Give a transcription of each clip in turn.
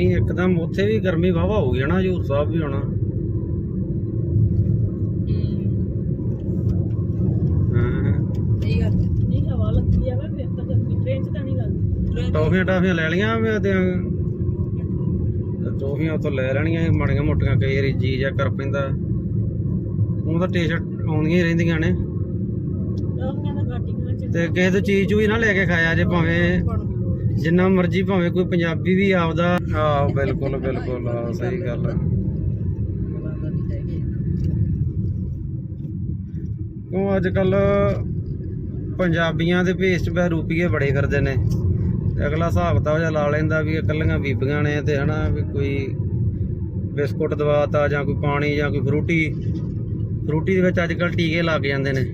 ਗਰਮੀ ਇੱਕਦਮ ਉੱਥੇ ਵੀ ਗਰਮੀ ਵਾਵਾ ਹੋ ਗਈ ਨਾ ਹਜੂਰ ਸਾਹਿਬ ਵੀ ਹੋਣਾ। ਹਾਂ ਠੀਕ ਗੱਲ ਨਹੀਂ ਹਵਾ ਲੱਗੀ ਆ ਵਾ ਫਿਰ ਤਾਂ ਗਰਮੀ ਟ੍ਰੇਨ 'ਚ ਤਾਂ ਨਹੀਂ ਲੱਗਦੀ ਟੌਫੀਆਂ ਟਾਫੀਆਂ ਲੈ ਲੀਆਂ ਵੀ ਤੇ ਟੌਫੀਆਂ ਉੱਥੋਂ ਲੈ ਲੈਣੀਆਂ ਮਾੜੀਆਂ ਮੋਟੀਆਂ ਕਈ ਵਾਰੀ ਜੀ ਜਾ ਕਰ ਪੈਂਦਾ। ਉਹ ਤਾਂ ਟੀ-ਸ਼ਰਟ ਆਉਂਦੀਆਂ ਹੀ ਰਹਿੰਦੀਆਂ ਨੇ। ਤੇ ਕਿਸੇ ਤੋਂ ਚੀਜ਼ ਚੂਈ ਨਾ ਲੈ ਕੇ ਖਾਇਆ ਜੇ ਭਾਵੇਂ ਜਿੰਨਾ ਮਰਜ਼ੀ ਭਾਵੇਂ ਕੋਈ ਪੰਜਾਬੀ ਵੀ ਆਪਦਾ ਆਹ ਬਿਲਕੁਲ ਬਿਲਕੁਲ ਆਹ, ਸਹੀ ਗੱਲ ਹੈ ਕਿਉਂ ਅੱਜ ਕੱਲ ਪੰਜਾਬੀਆਂ ਦੇ ਭੇਸ ਚ ਬਹਿਰੂਪੀਏ ਬੜੇ ਫਿਰਦੇ ਨੇ। ਅਗਲਾ ਹਿਸਾਬ ਤਾਂ ਜਿਹਾ ਲਾ ਲੈਂਦਾ ਵੀ ਇਹ ਇਕੱਲੀਆਂ ਬੀਬੀਆਂ ਨੇ ਤੇ ਹਨਾ ਵੀ ਕੋਈ ਬਿਸਕੁਟ ਦਵਾਤਾ ਜਾਂ ਕੋਈ ਪਾਣੀ ਜਾਂ ਕੋਈ ਫਰੂਟੀ। ਫਰੂਟੀ ਦੇ ਵਿੱਚ ਅੱਜ ਕੱਲ ਟੀਕੇ ਲੱਗ ਜਾਂਦੇ ਨੇ।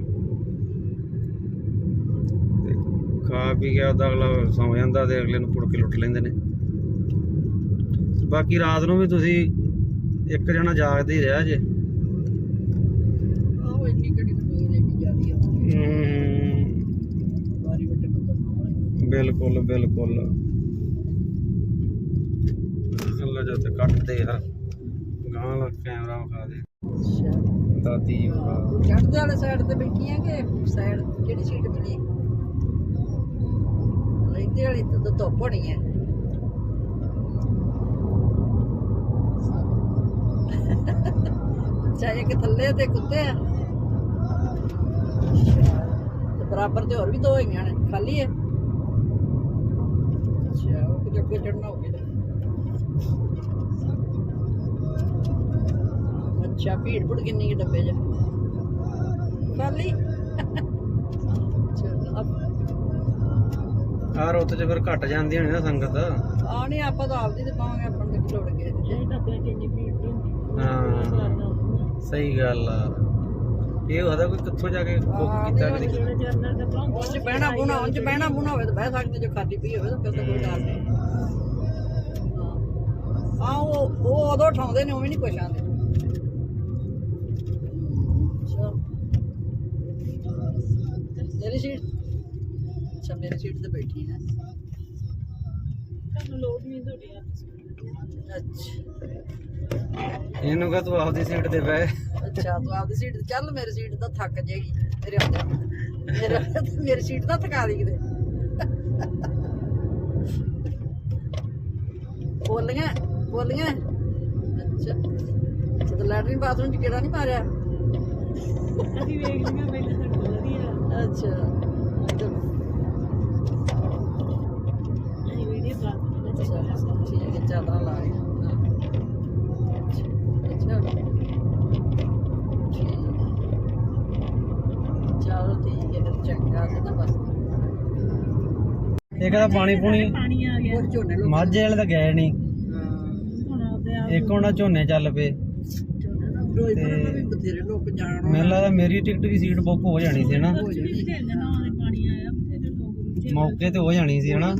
ਖਾ ਪੀ ਕੇ ਉਹਦਾ ਅਗਲਾ ਸੌਂ ਜਾਂਦਾ ਤੇ ਅਗਲੇ ਨੂੰ ਪੁੜ ਕੇ ਲੁੱਟ ਲੈਂਦੇ ਨੇ। ਬਾਕੀ ਰਾਤ ਨੂੰ ਵੀ ਤੁਸੀਂ ਇੱਕ ਜਣਾ ਜਾਗਦੇ ਹੀ ਰਿਹਾ ਜੇ। ਆਹੋ ਇੰਨੀ ਕਿਹੜੀ ਕੇ ਬਿਲਕੁਲ ਬਿਲਕੁਲ। ਅੱਲਾ ਜੋ ਤੇ ਕੱਟ ਦੇ ਆ ਗਾਂ ਲਾ ਕੈਮਰਾ ਵਿਖਾ ਦੇ। ਦਾਦੀ ਵਿਖਾ। ਚੜ੍ਹਦੇ ਵਾਲੇ ਸਾਈਡ ਤੇ ਬੈਠੀ ਆ ਕਿ ਸਾਈਡ ਕਿਹੜੀ ਸੀਟ ਮਿਲੀ ਲੈਂਦੇ ਵਾਲੀ ਤਾਂ ਧੁੱਪ ਹੋਣੀ ਹੈ। ਅੱਛਾ ਇੱਕ ਥੱਲੇ ਤੇ ਕੁੱਤੇ ਆ? ਤੇ ਬਰਾਬਰ ਤੇ ਹੋਰ ਵੀ ਦੋ ਹੋਈਆਂ ਨੇ, ਖਾਲੀ ਹੈ? ਅੱਛਾ, ਉਹ ਕਿਤੇ ਅੱਗੇ ਚੜਨਾ ਹੋਵੇ ਅੱਛਾ ਭੀੜ ਭੁੜ ਕਿੰਨੀ ਕੁ ਡੱਬੇ ਚ? ਖਾਲੀ ਚਲੋ ਅਬ ਆ ਰੁੱਤ ਚ ਫਿਰ ਘਟ ਜਾਂਦੀ ਹੋਣੀ ਨਾ ਸੰਗਤ। ਆ ਨਹੀਂ ਆਪਾਂ ਤਾਂ ਆਪਦੀ ਤੇ ਪਾਵਾਂਗੇ ਆਪਾਂ ਨੂੰ ਕੀ ਲੋੜ ਗਏ ਇਹ ਡੱਬਿਆਂ 'ਚ ਇੰਨੀ ਭੀੜ ਨਹੀਂ ਹੁੰਦੀ ਹਾਂ। ਸਹੀ ਗੱਲ ਆ। ਇਹ ਉਹਦਾ ਕੋਈ ਕਿੱਥੋਂ ਜਾ ਕੇ ਬੁੱਕ ਕੀਤਾ ਕਦੀ? ਜਿਹੜੇ ਜਨਰਲ ਡੱਬਾ ਹੁੰਦਾ ਉਹ ਚ ਬਹਿਣਾ ਬੁਣਾ ਉਹ ਚ ਬਹਿਣਾ ਬੁਣਾ ਹੋਵੇ ਤਾਂ ਬਹਿ ਸਕਦੇ ਜੋ ਖਾਦੀ ਪੀ ਹੋਵੇ ਤਾਂ ਫਿਰ ਤਾਂ ਕੋਈ ਗੱਲ ਨਹੀਂ। ਆਹ ਉਹ ਉਹ ਉਦੋਂ ਉਠਾਉਂਦੇ ਨੇ ਉਹ ਵੀ ਨਹੀਂ ਕੁਛ ਆਂਦੇ ਅੱਛਾ। ਮੇਰੀ ਸੀਟ ਅੱਛਾ ਮੇਰੀ ਸੀਟ ਤੇ ਬੈਠੀ ਹੈ। ਤੁਹਾਨੂੰ ਲੋੜ ਨਹੀਂ ਤੁਹਾਡੀ ਅੱਛਾ। ਇਹਨੂੰ ਕਹ ਤੂੰ ਆਪਦੀ ਸੀਟ ਤੇ ਬਹਿ। ਅੱਛਾ ਤੂੰ ਆਪਦੀ ਸੀਟ ਤੇ ਚੱਲ ਮੇਰੀ ਸੀਟ ਤਾਂ ਥੱਕ ਜਾਏਗੀ ਤੇਰੇ ਆਉਂਦੇ ਮੇਰੇ ਮੇਰੀ ਸੀਟ ਤਾਂ ਥਕਾ ਦੀ ਕਿਤੇ। ਬੋਲੀਆਂ ਬੋਲੀਆਂ। ਅੱਛਾ। ਅੱਛਾ ਤਾਂ ਲੈਟਰਿਨ ਬਾਥਰੂਮ ਚ ਕਿਹੜਾ ਨਹੀਂ ਮਾਰਿਆ? ਅਸੀਂ ਵੇਖ ਲਈਆਂ ਪਹਿਲੇ ਸਾਡੇ ਵਧੀਆ। ਅੱਛਾ ਚਲੋ, ਅਸੀਂ ਵੀਡੀਓ ਪਾ ਦਿੱਤੀ ਅੱਛਾ ਠੀਕ ਹੈ ਚਾਦਰਾਂ ਲਾ ਰਹੇ ਹਾਂ ਅੱਛਾ ਠੀਕ ਚਲੋ ਠੀਕ ਹੈ ਫਿਰ ਚੰਗਾ ਸੀ ਤਾਂ ਬਸ ਇੱਕ ਤਾਂ ਪਾਣੀ ਪੂਣੀ ਹੋਰ ਝੋਨੇ ਲੋਕ ਮਾਝੇ ਵਾਲੇ ਤਾਂ ਗਏ ਨਹੀਂ ਹੁਣ ਇੱਕ ਹੁਣ ਝੋਨੇ ਚੱਲ ਪਏ। ਫਿਰੋਜ਼ਪੁਰ ਨੂੰ ਵੀ ਬਥੇਰੇ ਲੋਕ ਜਾਣ ਮੈਨੂੰ ਲੱਗਦਾ ਮੇਰੀ ਟਿਕਟ ਵੀ ਸੀਟ ਬੁੱਕ ਹੋ ਜਾਣੀ ਸੀ ਕੁਝ ਵੀ ਨਾ ਪਾਣੀ ਆਇਆ ਲੋਕ ਮੌਕੇ ਤੇ ਹੋ ਜਾਣੀ ਸੀ ਹਨਾ।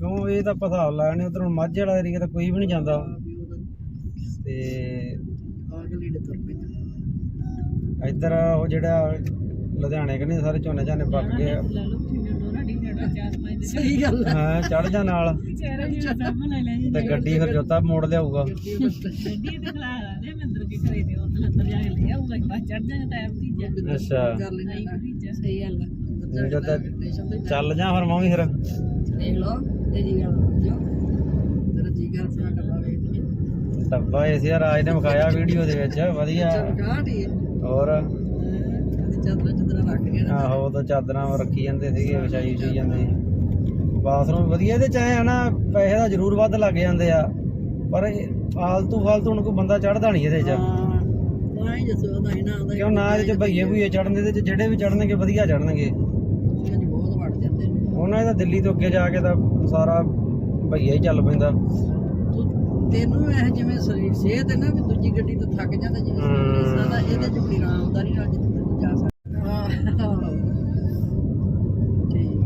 ਕਿਉਂ? ਇਹ ਤਾਂ ਪਤਾ ਲੈਣੇ ਉਧਰ ਮਾਝੇ ਵਾਲਾ ਏਰੀਆ ਤਾਂ ਕੋਈ ਵੀ ਨਹੀਂ ਜਾਂਦਾ। ਤੇ ਇੱਧਰ ਉਹ ਜਿਹੜਾ ਲੁਧਿਆਣੇ ਕਨੇ ਸਾਰੇ ਝੋਨੇ ਝਾਨੇ ਪੱਕ ਗਏ ਆ। ਸਹੀ ਗੱਲ ਹੈ ਹਾਂ ਚੜ ਜਾ ਨਾਲ। ਤੇ ਗੱਡੀ ਫਿਰ ਜੋਤਾ ਮੋੜ ਲਿਆਊਗਾ। ਗੱਡੀ ਤੇ ਖਲਾ ਲਾਣੇ ਮੰਦਰ ਕੀ ਕਰੇ ਤੇ ਉੱਥੇ ਅੰਦਰ ਜਾ ਕੇ ਲੈ ਆਊਗਾ ਬਾਅਦ ਚੜ ਜਾਣਾ ਟਾਈਮ ਦੀ ਜਾ। ਅੱਛਾ। ਸਹੀ ਗੱਲ ਜਦ ਸਟੇਸ਼ਨ ਤੇ ਚੱਲ ਜਾ ਫਿਰ ਮੈਂ ਵੀ ਫਿਰ। ਦੇਖ ਲਓ। ਡੱਬਾ ਡੱਬਾ ਏਸੀ ਰਾਜ ਨੇ ਵਿਖਾਇਆ ਵੀਡੀਓ ਦੇ ਵਿੱਚ ਵਧੀਆ। ਹੋਰ? ਤੇ ਚਾਦਰਾਂ ਚਾਦਰਾਂ ਰੱਖ ਕੇ ਨਾ ਆਹੋ ਉਹ ਤਾਂ ਚਾਦਰਾਂ ਰੱਖੀ ਜਾਂਦੇ ਸੀਗੇ ਵਿਛਾਈ ਵਿਛਾਈ ਜਾਂਦੇ। ਬਾਥਰੂਮ ਵਧੀਆ ਇਹਦੇ ਚ ਐ ਆ ਨਾ ਪੈਸੇ ਦਾ ਜ਼ਰੂਰ ਵੱਧ ਲੱਗ ਜਾਂਦੇ ਆ। ਪਰ ਫਾਲਤੂ ਫਾਲਤੂ ਹੁਣ ਕੋਈ ਬੰਦਾ ਚੜਦਾ ਨਹੀਂ ਇਹਦੇ ਚ। ਤਾਂ ਕਿਉਂ ਨਾ ਇਹਦੇ ਚ ਭਈਏ ਭੁਈਏ ਚੜਨ ਦੇ ਚ ਜਿਹੜੇ ਵੀ ਚੜਨਗੇ ਵਧੀਆ ਚੜਨਗੇ ਉਹਨਾਂ ਦਾ ਦਿੱਲੀ ਤੋਂ ਅੱਗੇ ਜਾ ਕੇ ਤਾਂ ਸਾਰਾ ਭਈਆ ਹੀ ਚੱਲ ਪੈਂਦਾ ਤੂੰ ਤੈਨੂੰ ਇਹ ਜਿਵੇਂ ਸਰੀਰ ਸਿਹਤ ਹੈ ਨਾ ਵੀ ਦੂਜੀ ਗੱਡੀ ਤੋਂ ਥੱਕ ਜਾਂਦਾ ਜਿਵੇਂ ਹਮ। ਇਸ ਦਾ ਇਹਦੇ ਚ ਬੜੀ ਆਰਾਮਦਾਰੀ ਨਾਲ ਜਿੱਥੇ ਤੱਕ ਜਾ ਸਕਦਾ ਹਾਂ ਠੀਕ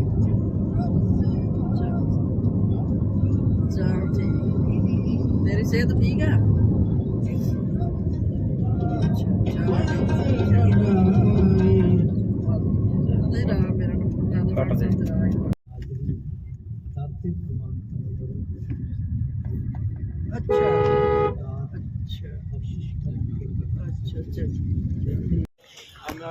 ਚਲ ਚਲ ਠੀਕ ਤੇਰੀ ਸਿਹਤ ਠੀਕ ਹੈ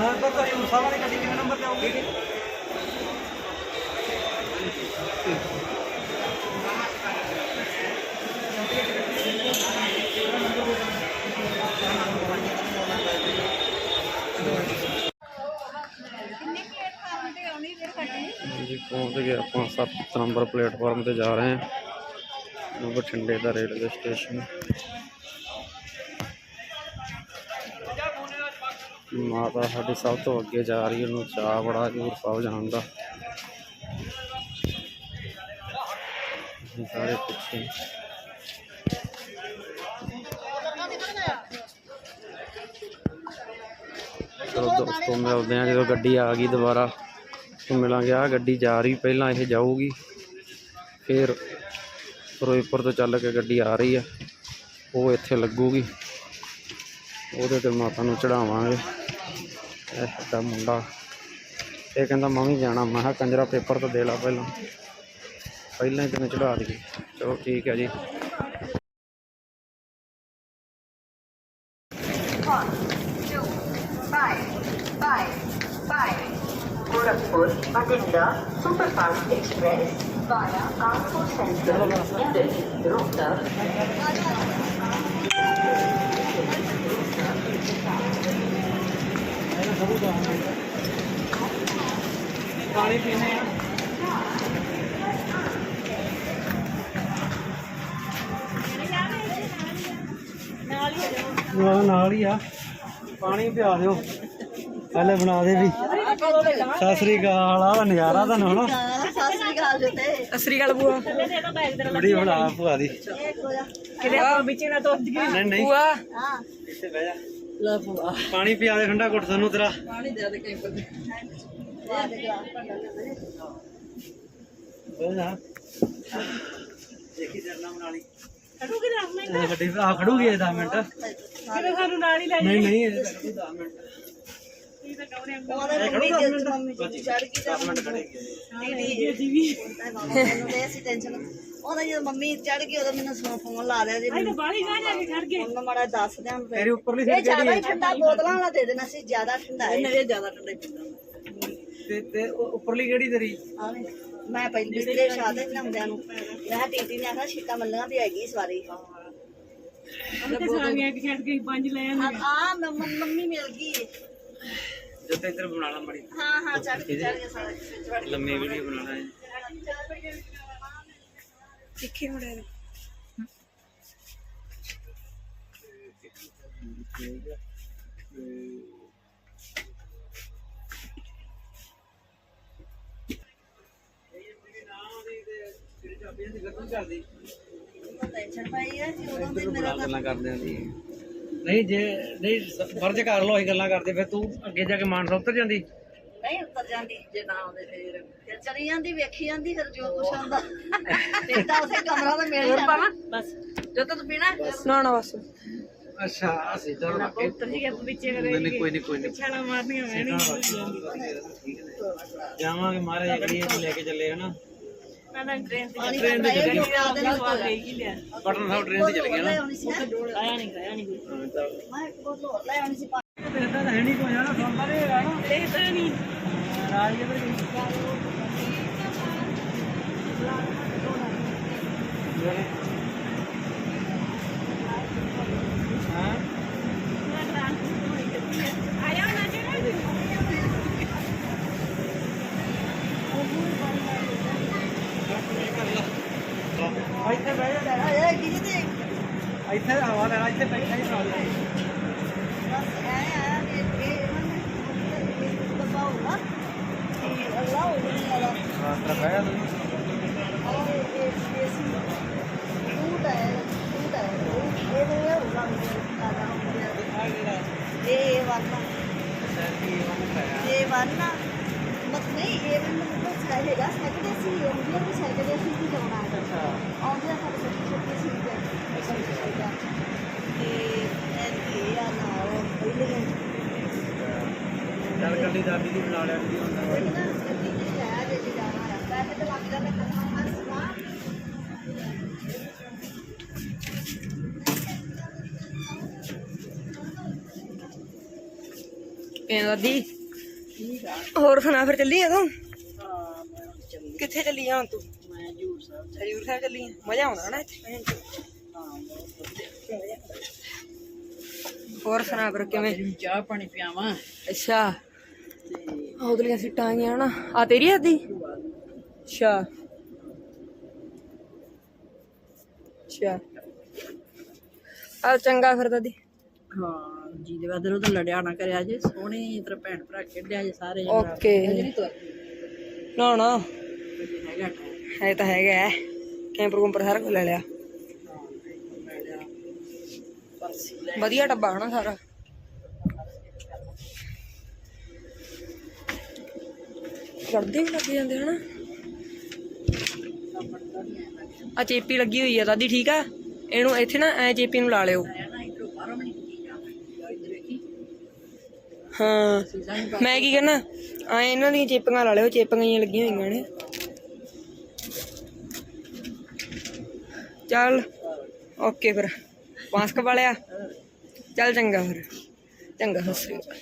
ਹਾਂ ਤਾਂ ਤਾਂ ਇਹ ਸਾਹਮਣੇ ਗੱਡੀ ਕਿੰਨੇ ਨੰਬਰ ਤੇ ਆਉਗੀ ਜੀ ਪਹੁੰਚ ਗਏ ਆਪਾਂ 7 ਨੰਬਰ ਪਲੇਟਫਾਰਮ ਤੇ ਜਾ ਰਹੇ ਹਾਂ। ਬਠਿੰਡੇ ਦਾ ਰੇਲਵੇ ਸਟੇਸ਼ਨ। ਮਾਤਾ ਸਾਡੀ ਸਭ ਤੋਂ ਅੱਗੇ ਜਾ ਰਹੀ ਹੈ, ਉਹਨੂੰ ਚਾਹ ਬੜਾ ਹਜ਼ੂਰ ਸਾਹਿਬ ਜਾਣ ਦਾ। ਸਾਰੇ ਪਿੱਛੇ। ਚਲੋ ਦੋਸਤੋ, ਮਿਲਦੇ ਆ ਜਦੋਂ ਗੱਡੀ ਆ ਗਈ ਦੁਬਾਰਾ। ਤੋਂ ਮਿਲਾਂਗੇ ਆ ਗੱਡੀ ਜਾ ਰਹੀ, ਪਹਿਲਾਂ ਇਹ ਜਾਊਗੀ। ਫਿਰ ਫਿਰੋਜ਼ਪੁਰ ਤੋਂ ਚੱਲ ਕੇ ਗੱਡੀ ਆ ਰਹੀ ਆ ਉਹ ਇੱਥੇ ਲੱਗੂਗੀ। ਉਹਦੇ ਤੇ ਮਾਤਾ ਨੂੰ ਚੜਾਵਾਂਗੇ ਇਹ ਸਾਡਾ ਮੁੰਡਾ ਇਹ ਕਹਿੰਦਾ ਮੈਂ ਵੀ ਜਾਣਾ ਮੈਂ ਕਿਹਾ ਕੰਜਰਾ ਪੇਪਰ ਤਾਂ ਦੇ ਲਾ ਪਹਿਲਾਂ ਪਹਿਲਾਂ ਹੀ ਤੈਨੂੰ ਚੜਾ ਦਈਏ ਚਲੋ ਠੀਕ ਹੈ ਜੀ Gorakhpur Bathinda superfast express via Kanpur central Rohtak ਪਾਣੀ ਪੀਣੇ ਆ ਨਾਲ ਨਾਲ ਹੀ ਆ। ਪਾਣੀ ਪਿਆ ਦਿਓ। ਪਹਿਲੇ ਬਣਾ ਦੇ ਵੀ। ਸਤਿ ਸ੍ਰੀ ਅਕਾਲ ਆ ਨਜ਼ਾਰਾ ਤੁਹਾਨੂੰ ਹਨਾ। ਸਤਿ ਸ੍ਰੀ ਅਕਾਲ ਜੀ ਤੇ ਸਤਿ ਸ੍ਰੀ ਅਕਾਲ ਬੂਆ ਬੜੀ ਬਣਾ ਭੂਆ ਦੀ। ਕਿਤੇ ਆਪਾਂ ਵਿੱਚ ਨਾ ਤੋਂ ਨਹੀਂ ਨਹੀਂ। ਬੂਆ ਇੱਥੇ ਬਹਿ ਜਾ। ਲੈ ਬੂਆ ਪਾਣੀ ਪਿਆ ਦੇ ਠੰਡਾ ਘੁੱਟ ਤੁਹਾਨੂੰ ਤੇਰਾ। ਪਾਣੀ ਦੇ ਦੇ ਕੈਂਪਰ ਜਾ ਦੇਖੀ ਜਰਨਾ ਬਣਾ ਲਈ ਖੜੂਗੀ ਨਾ ਮੈਂ ਇਹ ਗੱਡੀ ਆ ਖੜੂਗੀ ਇਹ 10 ਮਿੰਟ ਕਿਤੇ ਸਾਨੂੰ ਨਾਲ ਹੀ? ਲੈ ਨਹੀਂ ਨਹੀਂ ਇਹ ਤਾਂ ਖੜੂ 10 ਮਿੰਟ ਜੀ ਤਾਂ ਕਵਰੇ ਉਹਦੇ ਮੰਮੀ ਚੜ ਗਈ ਤੇ 10 ਮਿੰਟ ਖੜੇਗੀ ਜੀ ਵੀ ਮੈਨੂੰ ਸੀ ਟੈਨਸ਼ਨ ਉਹਦਾ ਜਦੋਂ ਮੰਮੀ ਚੜ ਗਈ ਉਦੋਂ ਮੈਨੂੰ ਫੋਨ ਫੋਨ ਲਾ ਲਿਆ ਜੀ ਆਈ ਤਾਂ ਬਾਹਲੀ ਗਾਂ ਜਾ ਕੇ ਖੜ ਗਏ ਉਹਨੂੰ ਮਾੜਾ ਦੱਸ ਦਿਆਂ ਤੇਰੀ ਉੱਪਰਲੀ ਇਹ ਸਾਈਡ ਜ਼ਿਆਦਾ ਠੰਡਾ ਬੋਤਲਾਂ ਵਾਲਾ ਦੇ ਦੇਣਾ ਸੀ ਜ਼ਿਆਦਾ ਠੰਡਾ ਹੈ। ਇਹ ਜ਼ਿਆਦਾ ਠੰਡਾ ਪੀਂਦਾ। ਤੇ ਤੇ ਉਹ ਉੱਪਰਲੀ ਕਿਹੜੀ ਤੇਰੀ? ਆਵੇਂ ਮੈਂ ਪਹਿਲੀ ਬਿਸਤਰੇ ਸ਼ਾਦੇ ਬਣਾਉਂਦਿਆਂ ਨੂੰ। ਮੈਂ ਟੀਟੀ ਨੇ ਆਖਿਆ ਸ਼ੀਟਾਂ ਮੱਲੀਆਂ ਦੀ ਹੈਗੀ ਇਸ ਵਾਰੀ। ਤੇ ਸਾਰੀਆਂ ਕਿ ਛੱਡ ਕੇ ਪੰਜ ਲੈ ਆਂਦੇ ਆ। ਮੰਮੀ ਮਿਲ ਗਈ ਏ। ਜੋ ਤੇ ਇੱਧਰ ਬਣਾ ਲਾ ਮੜੀ। ਹਾਂ ਹਾਂ ਚੜ ਚੜ ਸਾਰਾ ਲੰਮੀ ਵੀਡੀਓ ਬਣਾਣਾ ਹੈ ਤਿੱਖੇ ਮੁੰਡੇ ਨੂੰ ਟੈਨਸ਼ਨ ਪਾਈ ਹੈ ਕਿ ਉਦੋਂ ਤੇ ਮੇਰਾ ਗੱਲਾਂ ਕਰਦੇ ਆਂ ਜੀ ਨਹੀਂ ਜੇ ਨਹੀਂ ਫਰਜ਼ ਕਰ ਲੋ ਅਸੀਂ ਗੱਲਾਂ ਕਰਦੇ ਫਿਰ ਤੂੰ ਅੱਗੇ ਜਾ ਕੇ ਮਾਨਸਾ ਉਤਰ ਜਾਂਦੀ। ਨਹੀਂ ਉਤਰ ਜਾਂਦੀ ਜੇ ਨਾ ਆਉਂਦੇ ਫੇਰ। ਫਿਰ ਚਲੀ ਜਾਂਦੀ ਵੇਖੀ ਜਾਂਦੀ ਫਿਰ ਜੋ ਕੁਛ ਆਉਂਦਾ। ਫਿਰ ਤਾਂ ਉਸੇ ਕਮਰਾ ਦਾ ਮਿਲ ਜਾਣਾ ਬਸ। ਜੋ ਤੂੰ ਪੀਣਾ ਨਾ ਨਾ ਬਸ। ਅੱਛਾ ਅਸੀਂ ਚਲ ਉੱਤਰ ਜੀ ਕੇ ਵਿੱਚੇ ਕਰੇ ਨਹੀਂ ਕੋਈ ਨਹੀਂ ਕੋਈ ਨਹੀਂ। ਛਾਲਾ ਮਾਰਨੀਆਂ ਮੈਂ ਨਹੀਂ ਜਾਵਾਂਗੇ ਮਹਾਰਾਜ ਨੂੰ ਲੈ ਕੇ ਚੱਲੇ ਹਨਾ? ਮੈਂ ਤਾਂ ਟ੍ਰੇਨ ਤੇ ਟ੍ਰੇਨ ਤੇ ਚੱਲੇ ਲਿਆ। ਪਟਨਾ ਸਾਹਿਬ ਟ੍ਰੇਨ ਤੇ ਚੱਲ ਗਏ ਨਾ ਨਾ। ਆਇਆ ਨਹੀਂ ਗਿਆ ਨਹੀਂ ਤਾਂ ਮੈਂ ਇੱਕ ਬੋਤਲ ਹੋਰ ਲੈ ਆਉਣੀ ਸੀ ਪਾਣੀ ਦੇਖਦਾ ਤਾਂ ਹੈ ਨਹੀਂ ਕੋਈ ਜਾਣਾ ਸੌਂਦਾ ਨਹੀਂ ਹੈਗਾ ਨਾ। ਇਹ ਤਾਂ ਨਹੀਂ। ਰਾਜ ਕਿਧਰ ਗਈ ਇੱਥੇ ਬਹਿ ਜਾ ਇਹ ਕੀ ਤੇ ਇੱਥੇ ਹਵਾ ਲੈਣਾ ਇੱਥੇ ਬੈਠਾ ਹੀ ਨਾਲ। ਬਸ ਐ ਆ ਇਹ ਇਹ ਦਬਾ ਹੋਗਾ ਕਿ ਅੱਲਾਹ ਉਹ ਨਹੀਂ ਆਲਾ ਹਾਂ ਤਰ ਬਹਿ ਜਾ ਇਹ ਵਰਨਾ। ਇਹ ਵਰਨਾ। मत नहीं ये मैं मतलब सैटरडे सैटरडे सी है मुझे अभी सैटरडे सी ही जाना है। अच्छा। और मेरा सब छुट्टी छुट्टी सी है कि ये आ ना हो। पहले ਚੱਲ ਕੱਲੀ ਦਾਦੀ ਦੀ ਬੁਲਾ ਲਿਆ ਵੀ ਹੁੰਦਾ ਹੈ ਨਾ ਕੱਲੀ ਦੀ ਆਇਆ ਜੇ ਜੀ ਜਾਣਾ ਰਸਤਾ ਤੇ ਤਾਂ ਬਾਕੀ ਦਾ ਮੈਂ ਕਹਾਂ ਹਰ ਸਵਾ ਕਹਿੰਦਾ ਦੀ ਹੋਰ ਸੁਣਾ ਫਿਰ ਚੱਲੀ ਆ ਤੂੰ? ਕਿੱਥੇ ਚੱਲੀ ਆ ਹੁਣ ਤੂੰ? ਮੈਂ ਜੂਰ ਸਾਹਿਬ ਹਜੂਰ ਸਾਹਿਬ ਚੱਲੀ ਆ ਮਜ਼ਾ ਆਉਂਦਾ ਨਾ ਇੱਥੇ। ਹੋਰ ਸੁਣਾ ਫਿਰ ਕਿਵੇਂ? ਚਾਹ ਪਾਣੀ ਪਿਆਵਾਂ। ਅੱਛਾ। ਆ ਉਧਰਲੀਆਂ ਸੀਟਾਂ ਆ ਗਈਆਂ ਨਾ। ਆ ਤੇਰੀ ਆ ਦੀ ਅੱਛਾ। ਅੱਛਾ। ਆ ਚੰਗਾ ਫਿਰ ਦਾਦੀ। ਹਾਂ। ਜੀ ਦੇ ਵਾਦਰ ਉਹ ਤਾਂ ਲੜਿਆ ਨਾ ਕਰਿਆ ਜੇ ਸੋਹਣੀ ਤਰ੍ਹਾਂ ਭੈਣ ਭਰਾ ਖੇਡਿਆ ਜੇ ਸਾਰੇ ਜਣੇ ਰਲ ਓਕੇ। ਕੇ। ਜਿਹੜੀ ਤੁਰ ਨਾ ਨਾ। ਹੈਗਾ ਟਾਈਮ ਹੈ। ਤਾਂ ਹੈਗਾ ਹੈ। ਕੈਂਪਰ ਕੁੰਪਰ ਸਾਰਾ ਕੁਝ ਲੈ ਲਿਆ। ਮੈਂ ਲਿਆ ਪਰਸੀ ਲੈ ਵਧੀਆ ਡੱਬਾ ਹਨਾ ਸਾਰਾ। ਕਰਦੇ ਵੀ ਲੱਗ ਜਾਂਦੇ ਹਨਾ। ਆ ਚੇਪੀ ਲੱਗੀ ਹੋਈ ਆ ਦਾਦੀ ਠੀਕ ਆ? ਇਹਨੂੰ ਇੱਥੇ ਨਾ ਐ ਚੇਪੀ ਨੂੰ ਲਾ ਲਿਓ ਨਾ ਇਧਰੋਂ ਬਾਹਰੋਂ ਵੀ ਨਹੀਂ ਕੀਤੀ ਜਾਣਾ ਇਧਰ ਵੇਖੀ ਹਾਂ। ਮੈਂ ਕੀ ਕਰਨਾ? ਆ ਇਹਨਾਂ ਦੀਆਂ ਚੇਪੀਆਂ ਲਾ ਲਿਓ, ਚੇਪੀਆਂ ਹੀ ਲੱਗੀਆਂ ਹੋਈਆਂ ਨੇ। ਚੱਲ, ਓਕੇ ਫਿਰ। ਮਾਸਕ ਵਾਲਿਆ ਚੱਲ ਚੰਗਾ ਫਿਰ। ਚੰਗਾ, ਸਤਿ ਸ੍ਰੀ ਅਕਾਲ।